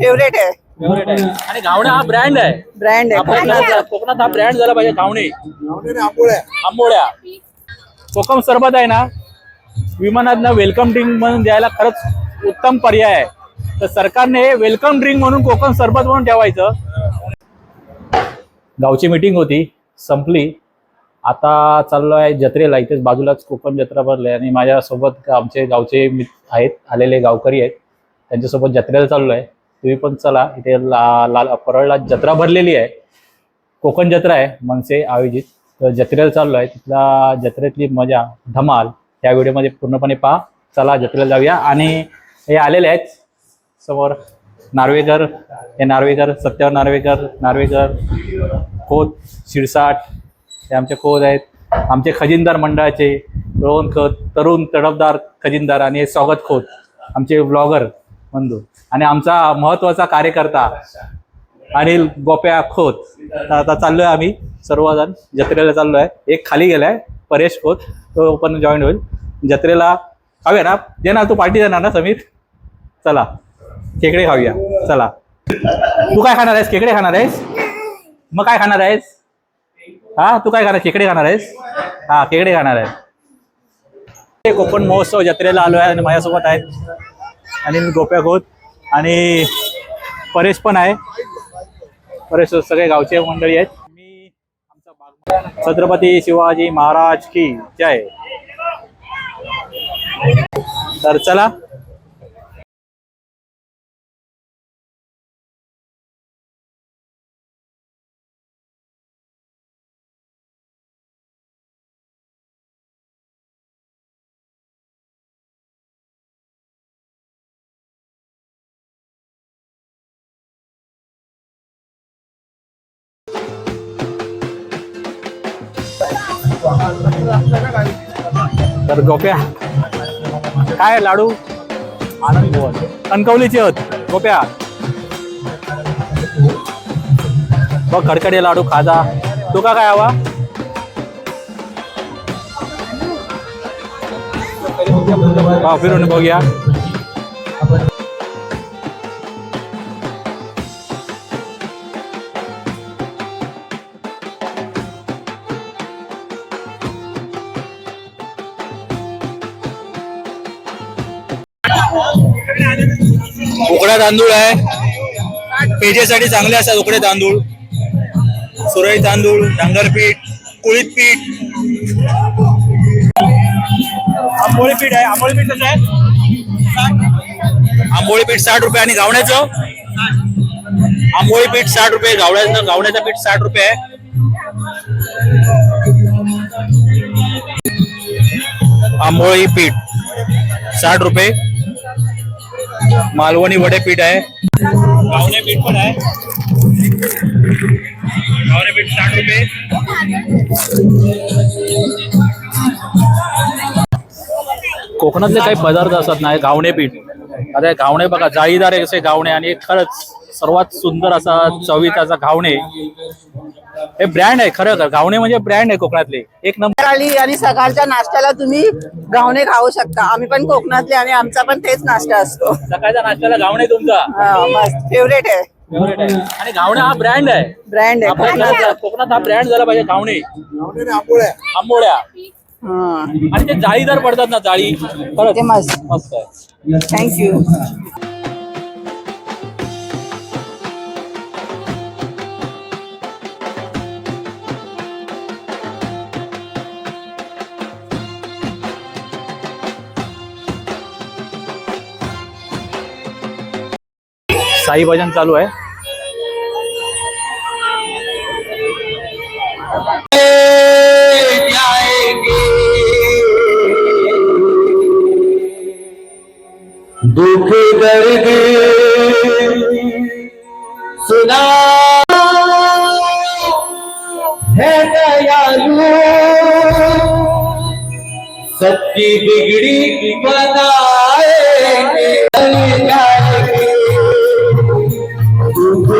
Favourite आहे. Favourite आहे. आणि घावणे हा ब्रँड आहे. ब्रँड आहे. कोकणात कोकणात हा ब्रँड झाला पाहिजे घावणे. आंबोळ्या. कोकम सरबत आहे ना विमानात वेलकम ड्रिंक म्हणून द्यायला खरंच उत्तम पर्याय आहे. तर सरकारने वेलकम ड्रिंक म्हणून कोकम सरबत म्हणून ठेवायचं. गावची मीटिंग होती संपली. आता चाललो आहे जत्रेला इथेच बाजूलाच कोकण जत्रा भरली आणि माझ्यासोबत आमचे गावचे मित्र आहेत आलेले गावकरी आहेत. त्यांच्यासोबत जत्रेला चाललो आहे. तुम्ही पण चला. इथे ला लाल परळला जत्रा भरलेली आहे. कोकण जत्रा आहे मनसे आयोजित. तर जत्रेला चाललो आहे. तिथला जत्रेतली मजा धमाल या व्हिडिओमध्ये पूर्णपणे पहा. चला जत्रेला जाऊया. आणि हे आलेले आहेत समोर नार्वेकर. हे नार्वेकर सत्यावर नार्वेकर नार्वेकर खोत शिरसाट हे आमचे खोत आहेत. आमचे खजिनदार मंडळाचे रोहन खोत तरुण तडफदार खजिनदार आणि हे स्वागत खोत. आमचे ब्लॉगर. बंधू. आणि आमचा महत्त्वाचा कार्यकर्ता अनिल गोप्या खोत. आता चाललोय आम्ही. सर्वजण जत्रेला चाललोय. एक खाली गेलाय परेश खोत. तो पण जॉईन होईल. जत्रेला खाऊया ना? दे ना तू पार्टी देणार ना समीर? चला. खेकडे खाऊया. चला. तू काय खाणार आहेस? खेकडे खाणार आहेस? मग काय खाणार आहेस? हा? तू काय खाणार? खेकडे खाणार आहेस? हा खेकडे खाणार आहे कोकण महोत्सव जत्रेला आलो आहे आणि माझ्यासोबत आहेत अनिल गोप्या खोत आणि परेश पण आहे. परेश सगळे गावचे मंडळी आहेत. मी आमचा बाग छत्रपती शिवाजी महाराज की जय. तर चला तर गोप्या काय लाडू? आनंद कणकवलीचे होत. गोप्या. बघ खडखडे लाडू खाजा. तुका काय हवा? फिरून बघूया. उकडा तांदूळ आहे. पेजेसाठी चांगले असतात उकडे तांदूळ. सुरई तांदूळ डांगरपीठ कुळीत पीठ. आंबोळी पीठ आहे. आंबोळी पीठ कसं आहे? आंबोळी पीठ साठ रुपये आणि गावण्याचं आंबोळी पीठ साठ रुपये गावण्याचं गावण्याचं पीठ साठ रुपये आहे. आंबोळी पीठ साठ रुपये. मालवणी वडेपीठ आहे. गावणे पीठ पण आहे गावणे पीठ साठ रुपये कोकणातले काही पदार्थ असतात ना गावणे घावणे पीठ. आता गावणे घावणे बघा जाळीदार असे गावणे आणि खरंच सर्वात सुंदर असा चवीत असा घावणे. हे ब्रँड आहे खरं घावणे म्हणजे ब्रँड आहे कोकणातले. एक नंबर. आली आणि सकाळच्या नाश्त्याला तुम्ही घावणे खाऊ शकता. आम्ही पण कोकणातले आणि आमचा पण तेच नाश्ता असतो. सकाळच्या नाश्त्याला घावणे तुमचा? मस्त. फेवरेट आहे. फेवरेट आहे. आणि घावणे हा ब्रँड आहे. ब्रँड आहे. आपल्या. कोकणात हा ब्रँड झाला पाहिजे घावणे. आंबोळ्या. हा. आणि ते जाळीदार पडतात ना जाळी. ते मस्त. मस्त आहे. थँक्यू शाही भजन चालू आहे. दुख दर्द सुना है दयालु। सबकी बिगड़ी पर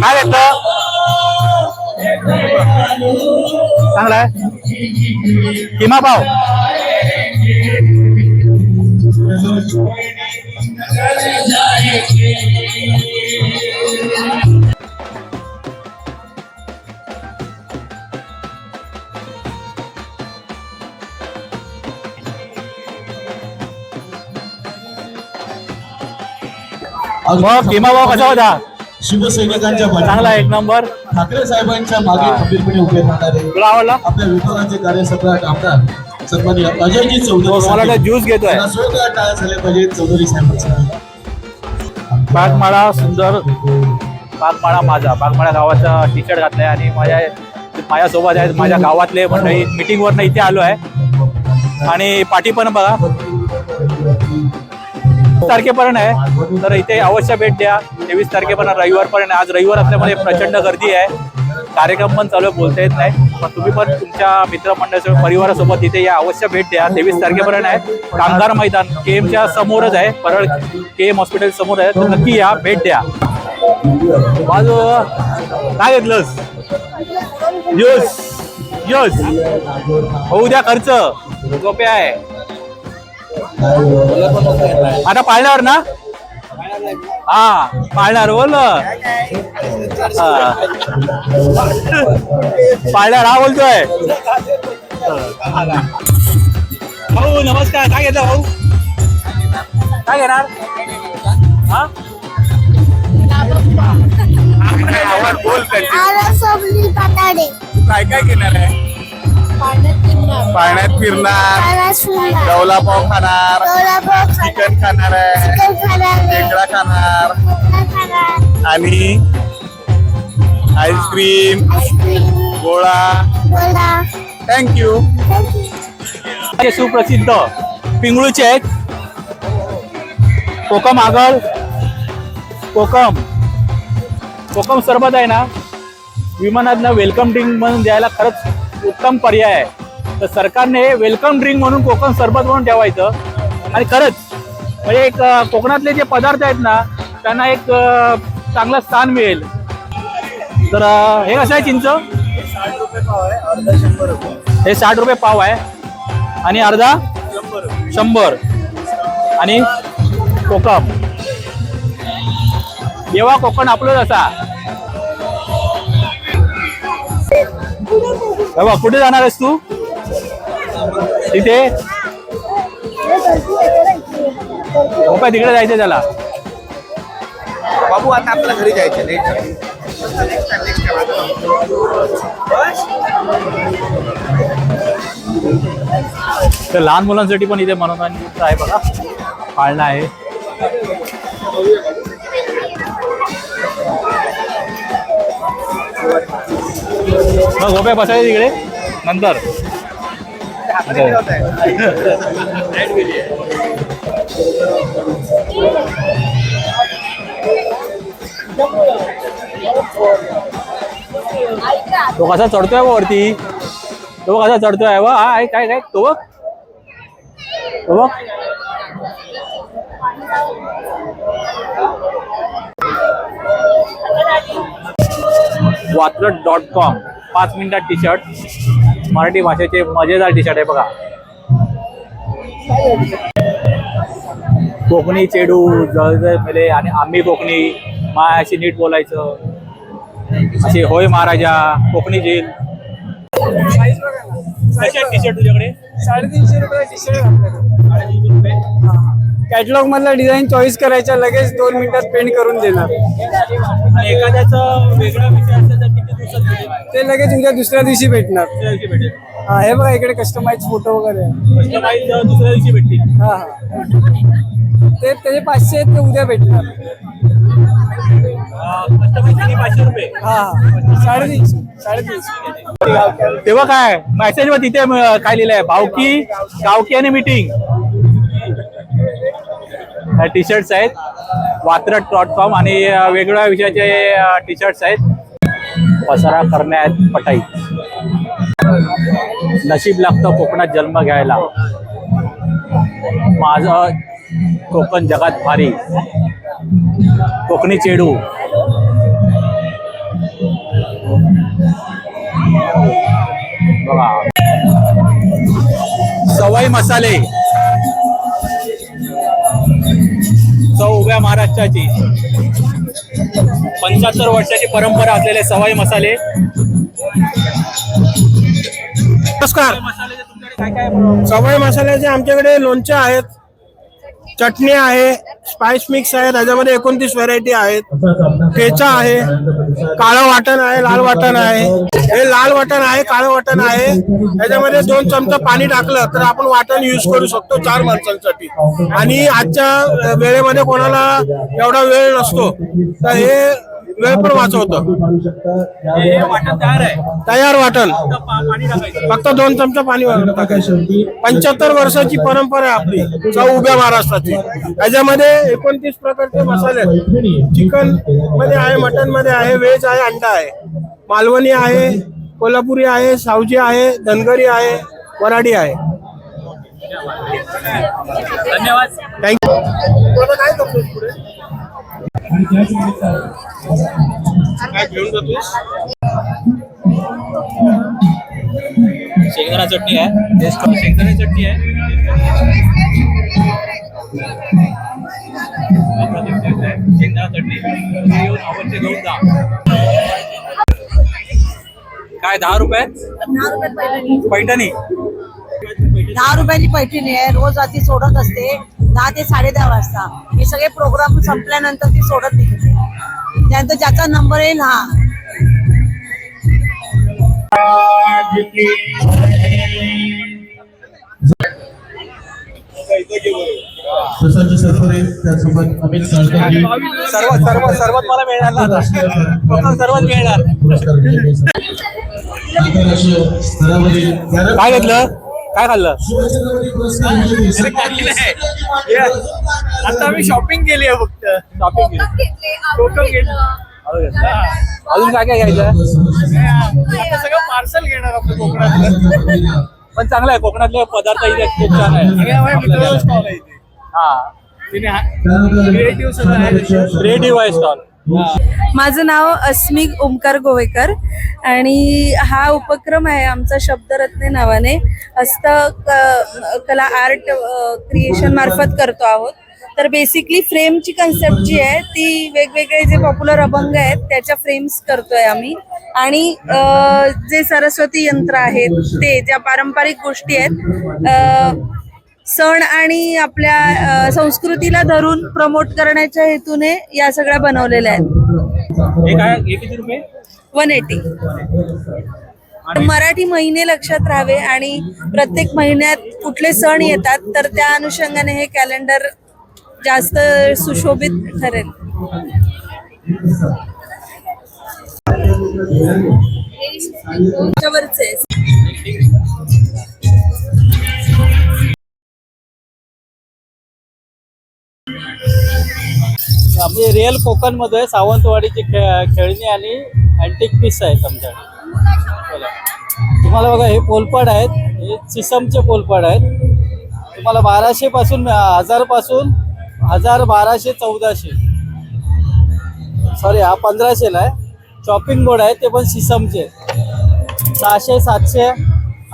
काय घेतलं चांगला आहे. किमा पाव मग किमा भाऊ कसा होता? शिवसैनिकांच्या चांगला एक नंबर. ठाकरे साहेबांच्या मागे खंबीरपणे उभे राहणारे तुला आवडला आपल्या विभागाचे कार्यसम्राट आमदार अजयजी चौधरी. ज्यूस घेतोय. टाळ्या झाल्या पाहिजेत चौधरी साहेबांचा बागमाळा सुंदर. बागमाळा माझा. बागमाळा गावाचा टी शर्ट घातलाय आणि माझ्या माझ्यासोबत आहेत माझ्या गावातले मंडळी. मिटिंगवरनं इथे आलो आहे. आणि पाठी पण बघा. तारखेपर्यंत आहे. तर इथे अवश्य भेट द्या. तेवीस तारखेपर्यंत रविवारपर्यंत आज रविवार असल्यामुळे प्रचंड गर्दी आहे. कार्यक्रम पण चालू आहे, बोलता येत नाही. पण तुम्ही पण तुमच्या मित्रमंडळासोबत परिवारासोबत इथे या. अवश्य भेट द्या. तेवीस तारखेपर्यंत आहे कामगार मैदान के एमच्या समोरच आहे. परळ के एम हॉस्पिटल समोर आहे. तर नक्की या भेट द्या. बाजू काय घेतलंस? यस यस होऊ द्या खर्च. सोपे आहे. आता पाळण्यावर ना? हा पाळणार बोल हा. पाळण्यावर हा बोलतोय भाऊ नमस्कार काय घेतलं भाऊ काय घेणार हा बोल काय काय घेणार आहे पाण्यात फिरणार. आला गवला पाव खाणार. चिकन खाणार आहे. खाणार खेकडा खाणार. आणि आईस्क्रीम गोळा. थँक्यू सुप्रसिद्ध पिंगळूचे आहेत कोकम आगळ. कोकम. कोकम सरबत आहे ना? विमानातनं वेलकम ड्रिंक म्हणून द्यायला खरंच उत्तम पर्याय आहे. तर सरकारने वेलकम ड्रिंक म्हणून कोकण सरबत म्हणून ठेवायचं. आणि खरंच म्हणजे एक कोकणातले जे पदार्थ आहेत ना त्यांना एक चांगलं स्थान मिळेल. तर हे कसं आहे चिंच? हे साठ रुपये पाव आहे. आणि अर्धा? शंभर. आणि कोकम. जेव्हा कोकण आपलं असा. बाबा कुठे जाणार आहेस तू? तिथे बाबा तिकडे जायचं त्याला. बाबू आता आपल्या घरी जायचं तर लहान मुलांसाठी पण इथे मनोरंजन आहे बघा. पाळणा आहे. मग गोप्या बसायचे तिकडे? नंतर. तो कसा चढतोय वरती? तो कसा चढतोय? वा हा आहे काय काय तो बघ. तो बघ. वात्रट डॉट कॉम. पाच मिनिटात टी शर्ट मराठी भाषेचे मजेदार टी शर्ट आहे बघा. कोकणी चेडू जळजळ मेले आणि आम्ही कोकणी. मायाशी नीट बोलायचं. असे होय महाराजा कोकणी जेल. टी शर्ट तुझ्याकडे? साडेतीनशे रुपये टी शर्ट कॅटलॉग मधला डिझाईन चॉईस करायचा लगेच दोन मिनिटात पेंट करून देणार. एखाद्याचं वेगळा विषय असेल तर? ते लगेच उद्या दुसऱ्या दिवशी भेटणार. दुसऱ्या दिवशी भेटेल. हा हे बघा इकडे कस्टमाइज फोटो वगैरे. आहे. कस्टमाइज दुसऱ्या दिवशी भेटतील. हा हा. ते त्याचे पाचशे आहेत ते उद्या भेटणार. कस्टमाइज किती? पाचशे रुपये. हा हा. साडेतीनशे साडेतीनशे. तेव्हा काय? मेसेज वर तिथे म- काय लिहिलंय? भावकी गावकी आणि मीटिंग टी शर्ट्स आहेत. वात्रट डॉट कॉम आणि अं, वेगवेगळ्या विषयाचे टी शर्ट्स आहेत. पसारा करण्यात पटाई नशीब लागतं कोकणात जन्म घ्यायला. माझं कोकण जगात भारी. कोकणी चेडू. सवाई सवय मसाले. चव उभ्या महाराष्ट्राची. पंच्याहत्तर वर्षाची परंपरा असलेले सवाई मसाले. नमस्कार. सवाई मसाल्याचे आमच्याकडे लोणचे आहेत चटणी आहे स्पाइस मिक्स आहे. त्याच्यामध्ये एकोणतीस व्हरायटी आहेत. ठेचा आहे. काळं वाटण आहे लाल वाटण आहे. हे लाल वाटण आहे काळं वाटण आहे. त्याच्यामध्ये दोन चमचा पाणी टाकलं तर आपण वाटण युज करू शकतो चार माणसांसाठी. आणि आजच्या वेळेमध्ये कोणाला एवढा वेळ नसतो. तर हे वेळ पण वाचवतं हे वाटण तयार आहे. तयार वाटण. फक्त पा- पाणी टाकायचं. फक्त दोन चमचा पाणी पंच्याहत्तर वर्षाची परंपरा आहे आपली. चव उभ्या महाराष्ट्राची. याच्यामध्ये एकोणतीस प्रकारचे मसाले आहेत. चिकनमध्ये आहे मटनमध्ये आहे व्हेज आहे अंडा आहे. मालवणी आहे कोल्हापुरी आहे सावजी आहे धनगरी आहे वराडी आहे. धन्यवाद. थँक्यू काय घेऊन जातोस? शेंगदाणा चटणी आहे. शेंगदाणा चटणी आहे. शेंगदाणा चटणी. येऊन आवडते घेऊन जा. काय दहा रुपये? पैठणी. दहा रुपयाची पैठणी आहे. रोज रात्री सोडत असते. दहा ते साडे दहा वाजता. हे सगळे प्रोग्राम संपल्यानंतर ती सोडत निघते त्यानंतर ज्याचा नंबर येईल हा. प्रसाद सरफरे त्यासोबत अमित साळकांनी सर्व सर्व सर्वात मला मिळणार सर्वात मिळणार. आंतरराष्ट्रीय स्तरावरील तेरा काय घेतलं? काय खाल्लं? आता आम्ही शॉपिंग केली आहे फक्त. शॉपिंग टोटल घेतलं अजून काय काय घ्यायचं? सगळं पार्सल घेणार आपण कोकणात पण चांगलं आहे कोकणातले पदार्थ इथे खूप छान आहे. स्टॉल आहे इथे. हा. क्रिएटिव्ह आहे. स्टॉल माझं नाव अस्मिक ओमकार गोवेकर आणि हा उपक्रम आहे आमचा शब्दरत्ने नावाने. हस्त कला आर्ट क्रिएशन मार्फत करतो आहोत. तर बेसिकली फ्रेमची कन्सेप्ट जी आहे ती वेगवेगळे जे पॉप्युलर अभंग आहेत त्याच्या फ्रेम्स करतोय आम्ही. आणि जे सरस्वती यंत्र आहेत ते ज्या पारंपरिक गोष्टी आहेत सण आणि आपल्या संस्कृतीला धरून प्रमोट करण्याच्या हेतूने या सगळ्या बनवलेल्या आहेत. काय किती रुपये? वन एटी मराठी महिने लक्षात राहावे आणि प्रत्येक महिन्यात कुठले सण येतात तर त्या अनुषंगाने हे कॅलेंडर जास्त सुशोभित ठरेल. त्याच्यावरचे आम्ही रिअल कोकणमध्ये सावंतवाडीची खे खेळणी आणि अँटिक पीस आहेत आमच्याकडे. तुम्हाला बघा हे पोलपाड आहेत. हे सिसमचे पोलपाड आहेत. तुम्हाला बाराशेपासून हजारपासून हजार बाराशे चौदाशे. सॉरी हा पंधराशेला आहे. चॉपिंग बोर्ड आहे ते पण सिसमचे. सहाशे सातशे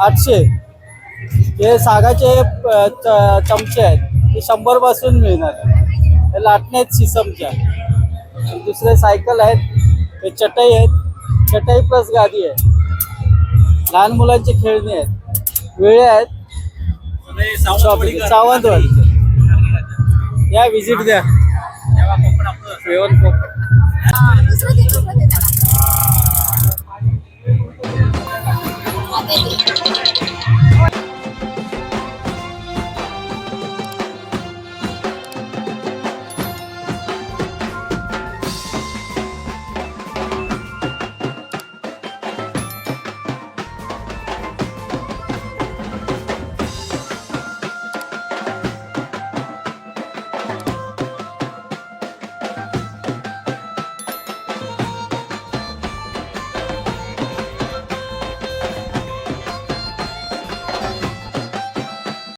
आठशे. हे सागाचे चमचे आहेत. ते शंभरपासून मिळणार हे लाटणे आहेत सिसमच्या दुसरे सायकल आहेत. हे चटई आहेत. चटई प्लस गादी आहे. लहान मुलांचे खेळणी आहेत. वेळे आहेत. शॉपिंग सावंतवाडी. या व्हिजिट द्या. जेवण कोकण